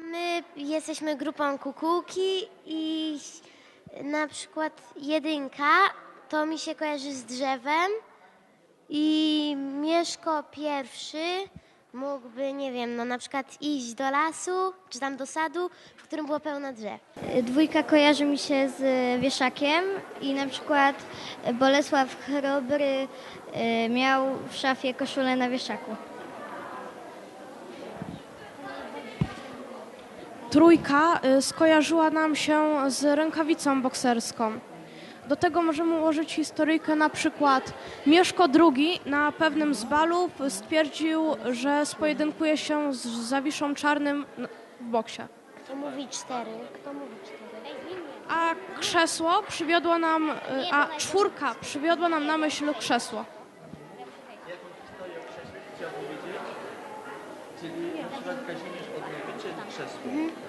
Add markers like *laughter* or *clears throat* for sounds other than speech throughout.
My jesteśmy grupą kukułki i na przykład jedynka to mi się kojarzy z drzewem i Mieszko pierwszy mógłby, nie wiem, no na przykład iść do lasu czy tam do sadu, w którym było pełno drzew. Dwójka kojarzy mi się z wieszakiem i na przykład Bolesław Chrobry y, miał w szafie koszulę na wieszaku. Trójka y, skojarzyła nam się z rękawicą bokserską. Do tego możemy ułożyć historyjkę na przykład Mieszko II na pewnym z balów stwierdził, że spojedynkuje się z Zawiszą Czarnym w boksie. Kto mówi cztery? Kto mówi cztery? A krzesło przywiodło nam, y, a czwórka przywiodła nam na myśl krzesło. Czyli na przykład Kazimierz Odnowiciel krzesło.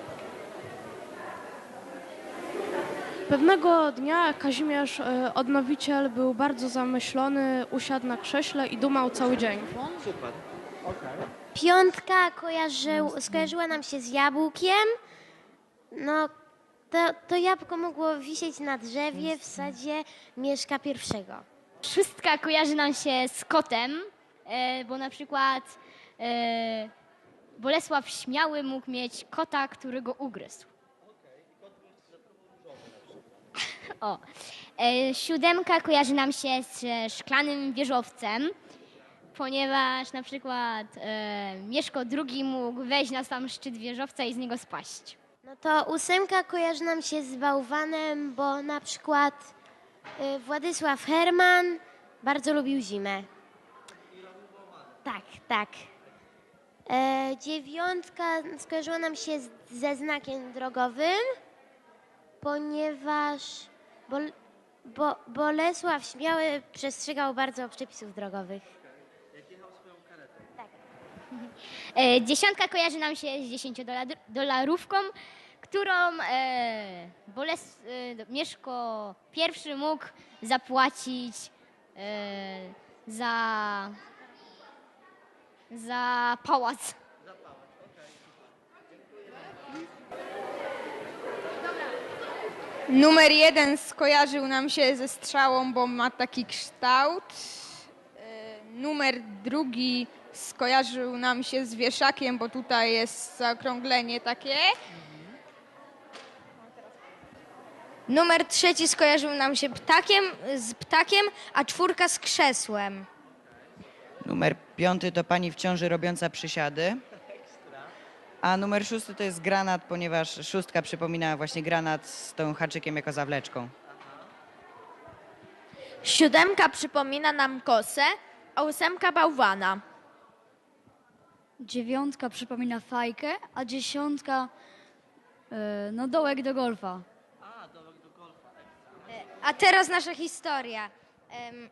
Pewnego dnia Kazimierz y, Odnowiciel był bardzo zamyślony, usiadł na krześle i dumał cały dzień. Super. Piątka kojarzył, skojarzyła nam się z jabłkiem. No, to, to jabłko mogło wisieć na drzewie w sadzie Mieszka pierwszego. Szóstka kojarzy nam się z kotem, e, bo na przykład e, Bolesław Śmiały mógł mieć kota, który go ugryzł. *laughs* O. E, siódemka kojarzy nam się z szklanym wieżowcem, ponieważ na przykład e, Mieszko II mógł wejść na sam szczyt wieżowca i z niego spaść. No to ósemka kojarzy nam się z bałwanem, bo na przykład y, Władysław Herman bardzo lubił zimę. Tak, tak. E, dziewiątka skojarzyła nam się z, ze znakiem drogowym, ponieważ Bol, bo, Bolesław Śmiały przestrzegał bardzo przepisów drogowych. *laughs* E, dziesiątka kojarzy nam się z 10-dolarówką, którą e, Boles, e, Mieszko I mógł zapłacić e, za, za pałac. Numer jeden skojarzył nam się ze strzałą, bo ma taki kształt. E, Numer drugi skojarzył nam się z wieszakiem, bo tutaj jest zaokrąglenie takie. Numer trzeci skojarzył nam się ptakiem, z ptakiem, a czwórka z krzesłem. Numer piąty to pani w ciąży robiąca przysiady. A numer szósty to jest granat, ponieważ szóstka przypomina właśnie granat z tą haczykiem jako zawleczką. Siódemka przypomina nam kosę, a ósemka bałwana. Dziewiątka przypomina fajkę, a dziesiątka e, no dołek do golfa. A teraz nasza historia. Em,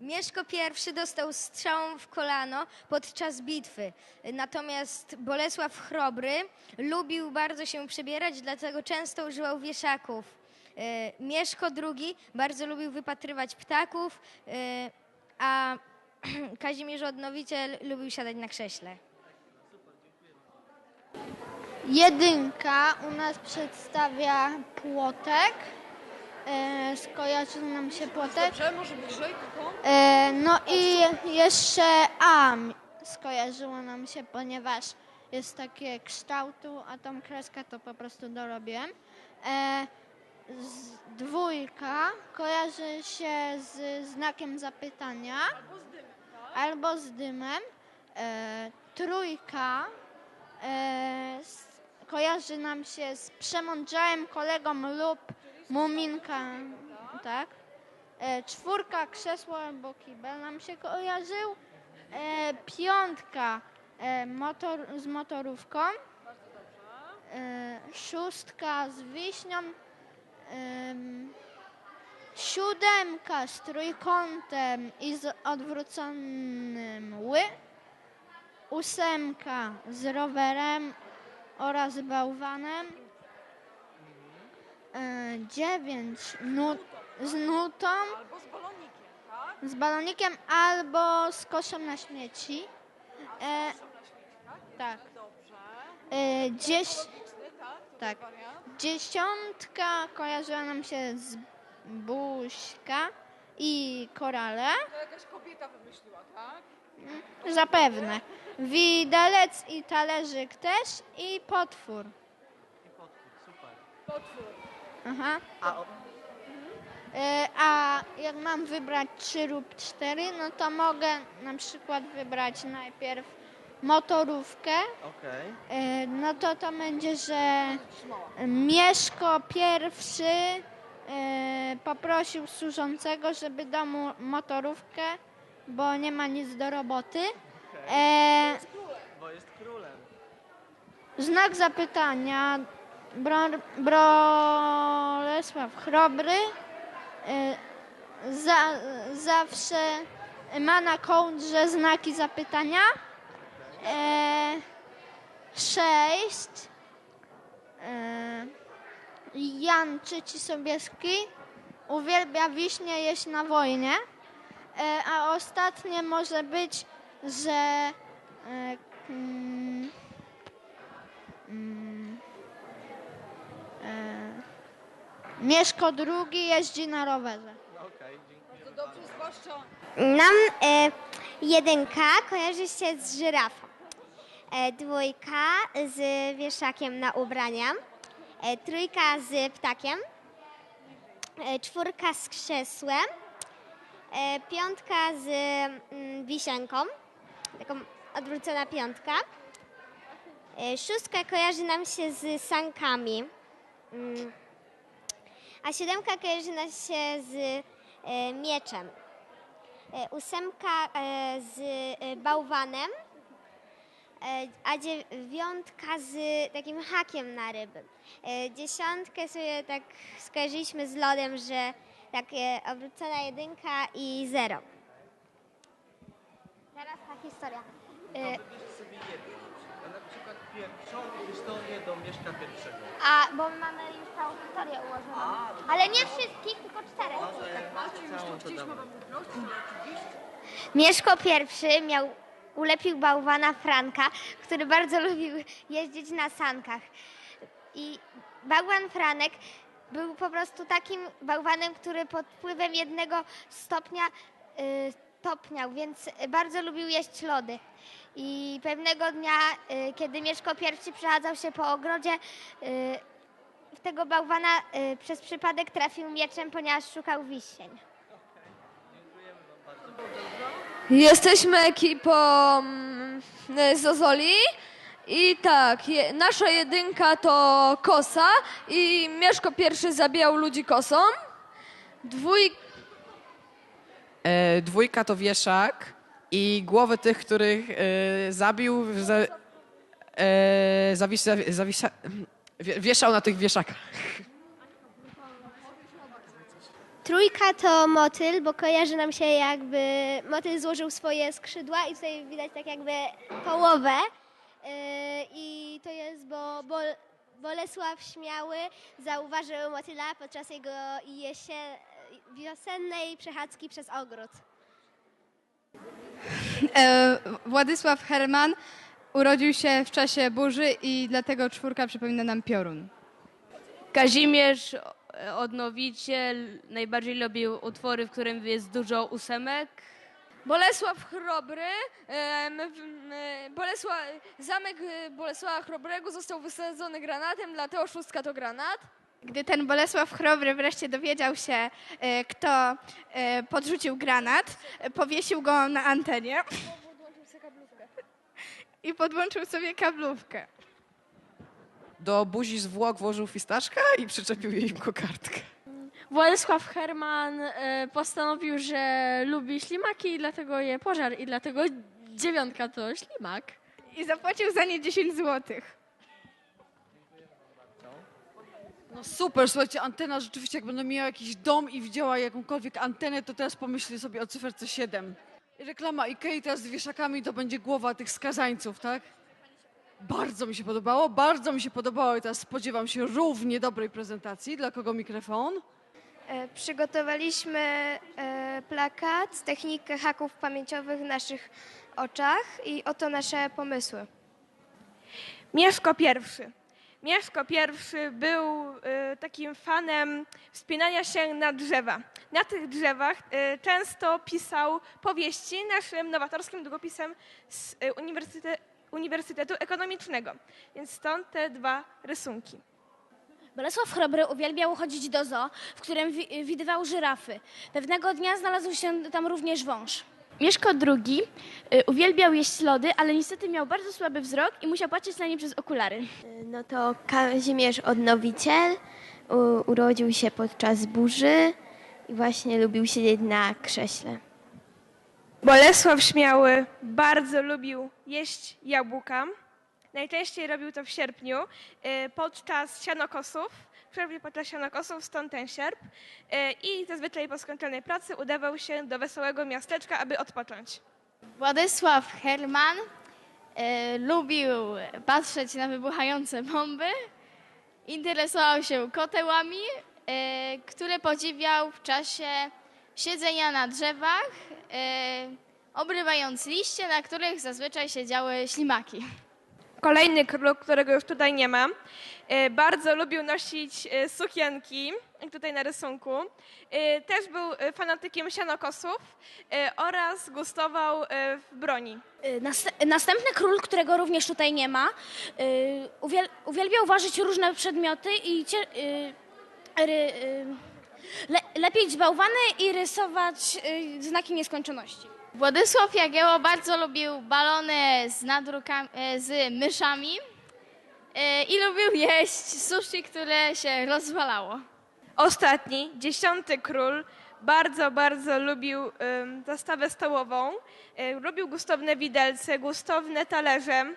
Mieszko I dostał strzałą w kolano podczas bitwy. Natomiast Bolesław Chrobry lubił bardzo się przebierać, dlatego często używał wieszaków. E, Mieszko II bardzo lubił wypatrywać ptaków, e, a *clears throat* Kazimierz Odnowiciel lubił siadać na krześle. Jedynka u nas przedstawia płotek. E, skojarzył nam się płotek. E, no i jeszcze A skojarzyło nam się, ponieważ jest takie kształtu, a tą kreskę to po prostu dorobiłem. E, z, dwójka kojarzy się z znakiem zapytania albo z dymem. E, trójka e, s- kojarzy nam się z przemądrzałym kolegą lub muminką, tak? E, czwórka, krzesło albo kibel nam się kojarzył. E, piątka e, motor, z motorówką. E, szóstka z wiśnią. Em, siódemka z trójkątem i z odwróconym ły. Ósemka z rowerem oraz bałwanem. E, dziewięć nu- z nutą. Z balonikiem albo z koszem na śmieci. E, tak. E, Dzieś... Tak. Dziesiątka kojarzyła nam się z Buźka i Korale. To jakaś kobieta wymyśliła, tak? Zapewne. Widelec i talerzyk też i potwór. I potwór, super. Potwór. Aha. A o, E, A jak mam wybrać trzy lub cztery, no to mogę na przykład wybrać najpierw motorówkę. okej. E, No to to będzie, że Mieszko pierwszy e, poprosił służącego, żeby dał mu motorówkę, bo nie ma nic do roboty. E, Bo jest królem. Znak zapytania. Bro, Brolesław Chrobry e, za, zawsze ma na kołdrze znaki zapytania. E, sześć. E, Jan Trzeci Sobieski uwielbia wiśnie jeść na wojnie. E, a ostatnie może być, że e, mm, Mm. E, Mieszko drugi jeździ na rowerze. Okej, dziękuję. To dobrze, zwłaszcza Nam e, jedynka kojarzy się z żyrafą. E, dwójka z wieszakiem na ubrania. E, trójka z ptakiem. E, czwórka z krzesłem. E, piątka z mm, wisienką. Taką odwrócona piątka. E, szóstka kojarzy nam się z sankami. Mm. A siódemka kojarzy nam się z e, mieczem. E, ósemka e, z bałwanem, a dziewiątka z takim hakiem na ryby. Dziesiątkę sobie tak skojarzyliśmy z lodem, że takie obrócona jedynka i zero. Teraz ta historia Wybierz sobie jedną. A na przykład pierwszą historię do Mieszka pierwszego. A, bo my mamy już całą historię ułożoną. Ale nie wszystkich, tylko czterech. No to jak macie całą, to dawaj. Mieszko pierwszy miał, ulepił bałwana Franka, który bardzo lubił jeździć na sankach. I bałwan Franek był po prostu takim bałwanem, który pod wpływem jednego stopnia y, topniał, więc bardzo lubił jeść lody. I pewnego dnia, y, kiedy Mieszko pierwszy przechadzał się po ogrodzie, y, w tego bałwana y, przez przypadek trafił mieczem, ponieważ szukał wiśnień. Jesteśmy ekipą mm, z Ozoli i tak, je, nasza jedynka to kosa i Mieszko pierwszy zabijał ludzi kosą. Dwój, E, dwójka to wieszak i głowy tych, których e, zabił, za, e, wie, wieszał na tych wieszakach. Trójka to motyl, bo kojarzy nam się jakby motyl złożył swoje skrzydła i tutaj widać tak jakby połowę. Yy, I to jest, bo, bo Bolesław Śmiały zauważył motyla podczas jego jesie, wiosennej przechadzki przez ogród. E, Władysław Herman urodził się w czasie burzy i dlatego czwórka przypomina nam piorun. Kazimierz Odnowiciel najbardziej lubił utwory, w którym jest dużo ósemek. Bolesław Chrobry, zamek Bolesława Chrobrego został wysadzony granatem, dlatego szóstka to granat. Gdy ten Bolesław Chrobry wreszcie dowiedział się, e, kto e, podrzucił granat, powiesił go na antenie *laughs* i podłączył sobie kablówkę. Do buzi zwłok włożył fistaszka i przyczepił jej kokardkę. Władysław Herman e, postanowił, że lubi ślimaki i dlatego je pożarł i dlatego dziewiątka to ślimak. I zapłacił za nie 10 złotych. No super, słuchajcie, antena rzeczywiście, jak będę miała jakiś dom i widziała jakąkolwiek antenę, to teraz pomyślę sobie o cyferce 7. I reklama Ikei teraz z wieszakami to będzie głowa tych skazańców, tak? Bardzo mi się podobało, bardzo mi się podobało i teraz spodziewam się równie dobrej prezentacji. Dla kogo mikrofon? E, Przygotowaliśmy e, plakat, technikę haków pamięciowych w naszych oczach i oto nasze pomysły. Mieszko I. Mieszko I był y, takim fanem wspinania się na drzewa. Na tych drzewach y, często pisał powieści naszym nowatorskim długopisem z y, Uniwersyte, Uniwersytetu Ekonomicznego. Więc stąd te dwa rysunki. Bolesław Chrobry uwielbiał chodzić do zoo, w którym wi- widywał żyrafy. Pewnego dnia znalazł się tam również wąż. Mieszko II y, uwielbiał jeść lody, ale niestety miał bardzo słaby wzrok i musiał patrzeć na nie przez okulary. No to Kazimierz Odnowiciel u, urodził się podczas burzy i właśnie lubił siedzieć na krześle. Bolesław Śmiały bardzo lubił jeść jabłka. Najczęściej robił to w sierpniu y, podczas sianokosów, przerwie podczas sianokosów, stąd ten sierp. Y, I zazwyczaj po skończonej pracy udawał się do wesołego miasteczka, aby odpocząć. Władysław Herman e, lubił patrzeć na wybuchające bomby, interesował się kotełami, e, które podziwiał w czasie siedzenia na drzewach, e, obrywając liście, na których zazwyczaj siedziały ślimaki. Kolejny król, którego już tutaj nie ma, y, bardzo lubił nosić y, sukienki, tutaj na rysunku. Y, Też był fanatykiem sianokosów oraz gustował w broni. Nast- Następny król, którego również tutaj nie ma, uwiel- uwielbiał ważyć różne przedmioty i lepić bałwany i rysować znaki nieskończoności. Władysław Jagiełło bardzo lubił balony z, e, z myszami e, i lubił jeść sushi, które się rozwalało. Ostatni, dziesiąty król, bardzo, bardzo lubił ym, zastawę stołową. Y, lubił gustowne widelce, gustowne talerze.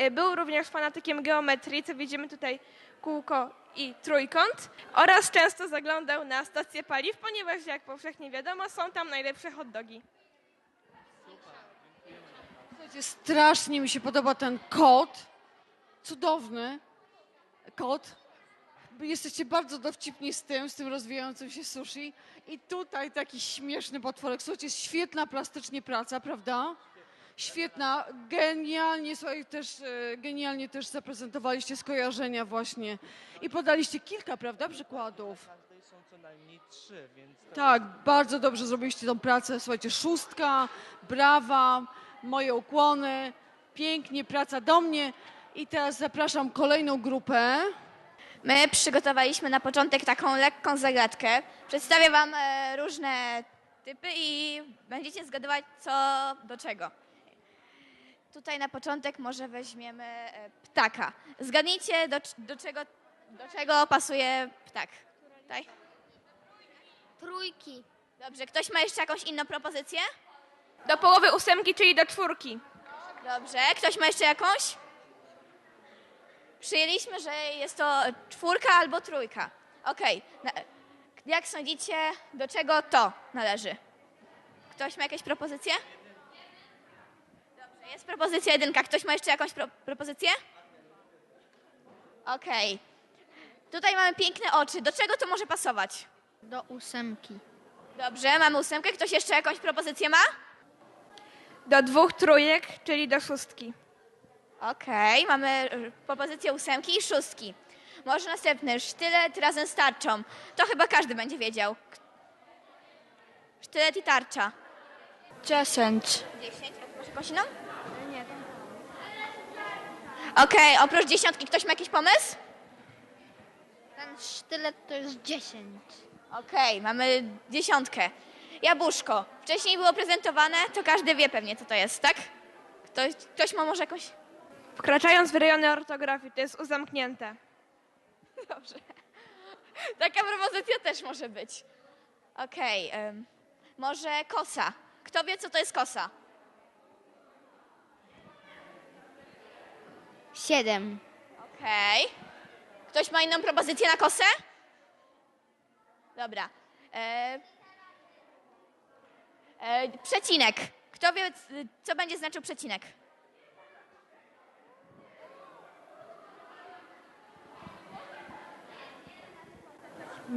Y, był również fanatykiem geometrii, co widzimy tutaj kółko i trójkąt. Oraz często zaglądał na stację paliw, ponieważ jak powszechnie wiadomo, są tam najlepsze hot dogi. Słuchajcie, strasznie mi się podoba ten kot. Cudowny kot. Jesteście bardzo dowcipni z tym, z tym rozwijającym się sushi. I tutaj taki śmieszny potworek. Słuchajcie, świetna plastycznie praca, prawda? Świetna, genialnie, słuchaj, też, e, genialnie też zaprezentowaliście skojarzenia właśnie. I podaliście kilka, prawda, przykładów. są co najmniej trzy, więc... Tak, bardzo dobrze zrobiliście tą pracę. Słuchajcie, szóstka, brawa, moje ukłony, pięknie, praca do mnie. I teraz zapraszam kolejną grupę. My przygotowaliśmy na początek taką lekką zagadkę. Przedstawię Wam e, różne typy i będziecie zgadywać co do czego. Tutaj na początek może weźmiemy e, ptaka. Zgadnijcie do, do, czego, do czego pasuje ptak. Tutaj. Trójki. Dobrze, ktoś ma jeszcze jakąś inną propozycję? Do połowy ósemki, czyli do czwórki. Dobrze, ktoś ma jeszcze jakąś? Przyjęliśmy, że jest to czwórka albo trójka. Okej. Na- Jak sądzicie, do czego to należy? Ktoś ma jakieś propozycje? Dobrze, jest propozycja jedynka. Ktoś ma jeszcze jakąś pro- propozycję? Okej. Tutaj mamy piękne oczy. Do czego to może pasować? Do ósemki. Dobrze, mamy ósemkę. Ktoś jeszcze jakąś propozycję ma? Do dwóch trójek, czyli do szóstki. Okej, mamy y, propozycję ósemki i szóstki. Może następny, sztylet razem z tarczą. To chyba każdy będzie wiedział. Sztylet i tarcza. Dziesięć. Dziesięć, a jakąś inną? Nie. Okej, oprócz dziesiątki ktoś ma jakiś pomysł? Ten sztylet to jest dziesięć. Okej, mamy dziesiątkę. Jabłuszko. Wcześniej było prezentowane, to każdy wie pewnie, co to jest, tak? Ktoś, ktoś ma może jakąś... Wkraczając w rejony ortografii, to jest uzamknięte. *laughs* Dobrze. Taka propozycja też może być. Okej, em, może kosa. Kto wie, co to jest kosa? Siedem. Okej. Ktoś ma inną propozycję na kosę? Dobra. E, e, przecinek. Kto wie, co będzie znaczył przecinek?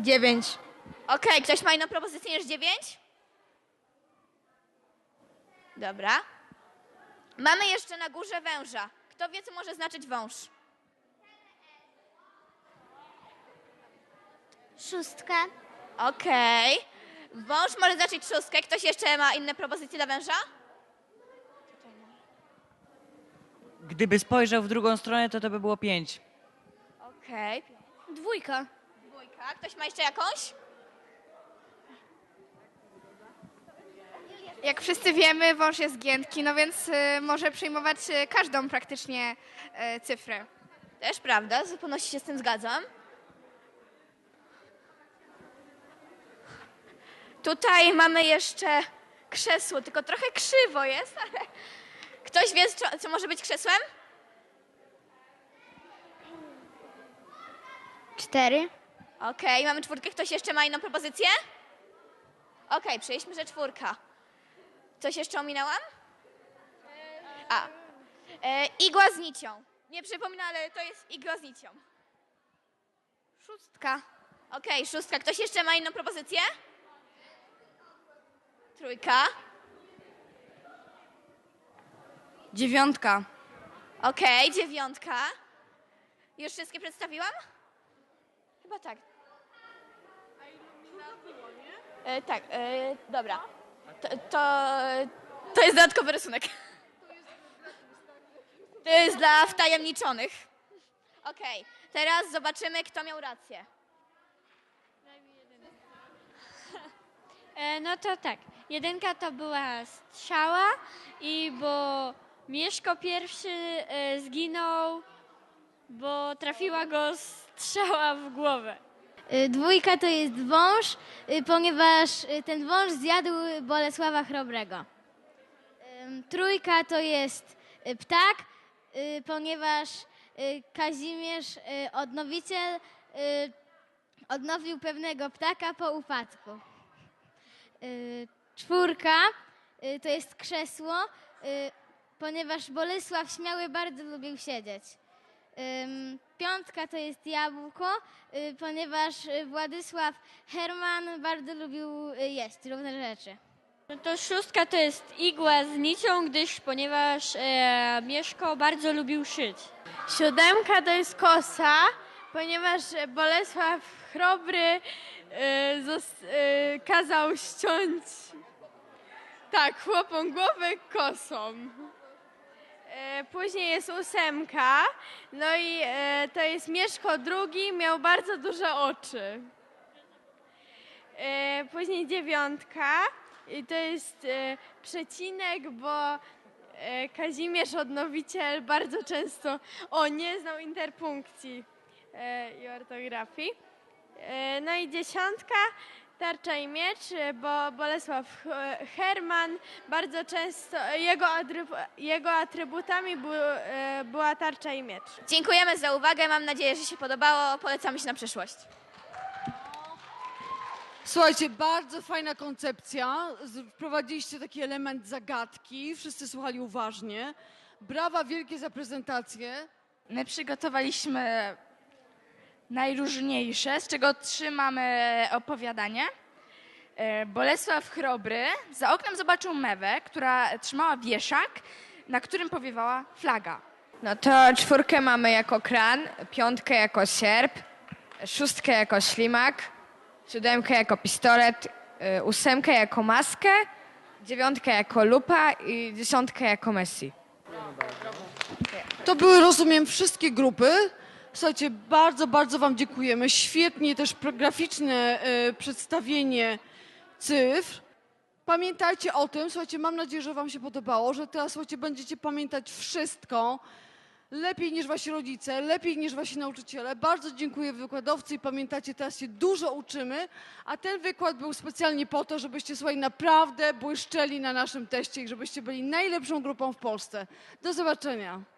Dziewięć. Okej, ktoś ma inną propozycję niż dziewięć? Dobra. Mamy jeszcze na górze węża. Kto wie, co może znaczyć wąż? Szóstka. Okej. Wąż może znaczyć szóstkę. Ktoś jeszcze ma inne propozycje dla węża? Gdyby spojrzał w drugą stronę, to to by było pięć. Okej. Dwójka. Dwójka. Ktoś ma jeszcze jakąś? Jak wszyscy wiemy, wąż jest giętki, no więc y, może przyjmować y, każdą praktycznie y, cyfrę. Też prawda, zupełności się z tym zgadzam. Tutaj mamy jeszcze krzesło, tylko trochę krzywo jest, *laughs* ale ktoś wie, co, co może być krzesłem? Cztery. Okej, mamy czwórkę. Ktoś jeszcze ma inną propozycję? Okej, przyjęliśmy, że czwórka. Coś jeszcze ominęłam? A. E, igła z nicią. Nie przypomnę, ale to jest igła z nicią. Szóstka. Okej, szóstka. Ktoś jeszcze ma inną propozycję? Trójka. Dziewiątka. Okej, dziewiątka. Już wszystkie przedstawiłam? Chyba tak. E, tak, e, dobra. To, to, to jest dodatkowy rysunek. To jest dla wtajemniczonych. Okej, teraz zobaczymy, kto miał rację. E, No to tak, jedynka to była strzała i bo Mieszko pierwszy e, zginął, bo trafiła go strzała w głowę. Y, Dwójka to jest wąż, y, ponieważ ten wąż zjadł Bolesława Chrobrego. Trójka to jest ptak, ponieważ Kazimierz, odnowiciel, odnowił pewnego ptaka po upadku. Czwórka y, to jest krzesło, y, ponieważ Bolesław Śmiały bardzo lubił siedzieć. Ym, Piątka to jest jabłko, y, ponieważ Władysław Herman bardzo lubił y, jeść różne rzeczy. No to szóstka to jest igła z nicią, gdyż ponieważ e, Mieszko bardzo lubił szyć. Siódemka to jest kosa, ponieważ Bolesław Chrobry e, zos- e, kazał ściąć tak, chłopom głowę kosą. E, Później jest ósemka, no i e, to jest Mieszko II, miał bardzo duże oczy. E, Później dziewiątka i to jest przecinek, bo Kazimierz Odnowiciel bardzo często o nie znał interpunkcji i ortografii. No i dziesiątka tarcza i miecz, e, bo Bolesław e, Herman bardzo często, jego, atrybu- jego atrybutami był, e, była tarcza i miecz. Dziękujemy za uwagę. Mam nadzieję, że się podobało. Polecamy się na przyszłość. Słuchajcie, bardzo fajna koncepcja. Wprowadziliście taki element zagadki. Wszyscy słuchali uważnie. Brawa wielkie za prezentację. My przygotowaliśmy najróżniejsze, z czego trzy mamy opowiadanie. E, Bolesław Chrobry za oknem zobaczył mewę, która trzymała wieszak, na którym powiewała flaga. No to czwórkę mamy jako kran, piątkę jako sierp, szóstkę jako ślimak, siódemkę jako pistolet, y, ósemkę jako maskę, dziewiątkę jako lupa i dziesiątkę jako Messi. To były, rozumiem, wszystkie grupy. Słuchajcie, bardzo, bardzo Wam dziękujemy. Świetnie też graficzne e, przedstawienie cyfr. Pamiętajcie o tym, słuchajcie, mam nadzieję, że Wam się podobało, że teraz, słuchajcie, będziecie pamiętać wszystko lepiej niż Wasi rodzice, lepiej niż Wasi nauczyciele. Bardzo dziękuję wykładowcy i pamiętacie, teraz się dużo uczymy, a ten wykład był specjalnie po to, żebyście, słuchaj, naprawdę błyszczeli na naszym teście i żebyście byli najlepszą grupą w Polsce. Do zobaczenia.